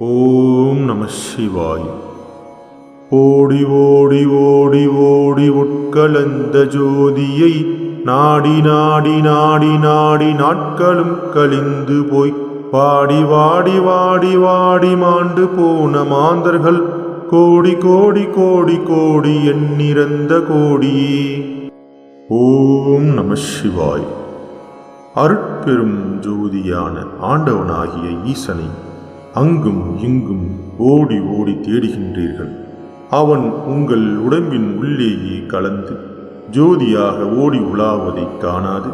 ஓம் நம சிவாய். ஓடி ஓடி ஓடி ஓடி உட்கலந்த ஜோதியை நாடி நாடி நாடி நாடி நாட்களும் கழிந்து போய் வாடி வாடி வாடி வாடி மாண்டு போன மாந்தர்கள் கோடி கோடி கோடி கோடி எண்ணிறந்த கோடியே ஓம் நம சிவாய். அருட்பெரும் ஜோதியான ஆண்டவனாகிய ஈசனை அங்கும் இங்கும் ஓடி ஓடி தேடுகின்றீர்கள். அவன் உங்கள் உடம்பின் உள்ளேயே கலந்து ஜோதியாக ஓடி உலாவதைக் காணாது.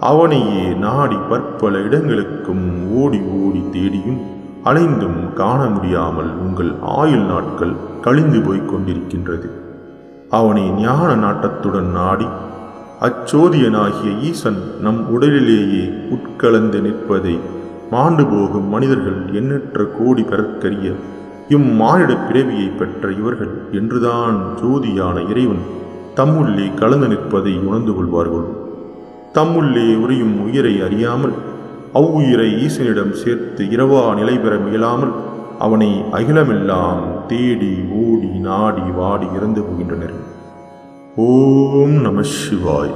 அவனையே நாடி பற்பல இடங்களுக்கும் ஓடி ஓடி தேடியும் அலைந்தும் காண முடியாமல் உங்கள் ஆயுள் நாட்கள் கழிந்து போய்க் கொண்டிருக்கின்றது. அவனை ஞான நாட்டத்துடன் நாடி அச்சோதியனாகிய ஈசன் நம் உடலிலேயே உட்கலந்து நிற்பதை மாண்டு போகும் மனிதர்கள் எண்ணற்ற கோடி பெறற்கரிய இம்மானிட பிறவியை பெற்ற இவர்கள் என்றுதான் ஜோதியான இறைவன் தம்முள்ளே கலந்து நிற்பதை உணர்ந்து கொள்வார்கள். தம்முள்ளே உரியும் உயிரை அறியாமல் அவ்வுயிரை ஈசனிடம் சேர்த்து இரவா நிலை பெற முயலாமல் அவனை அகிலமெல்லாம் தேடி ஓடி நாடி வாடி இறந்து போகின்றனர். ஓம் நம சிவாய்.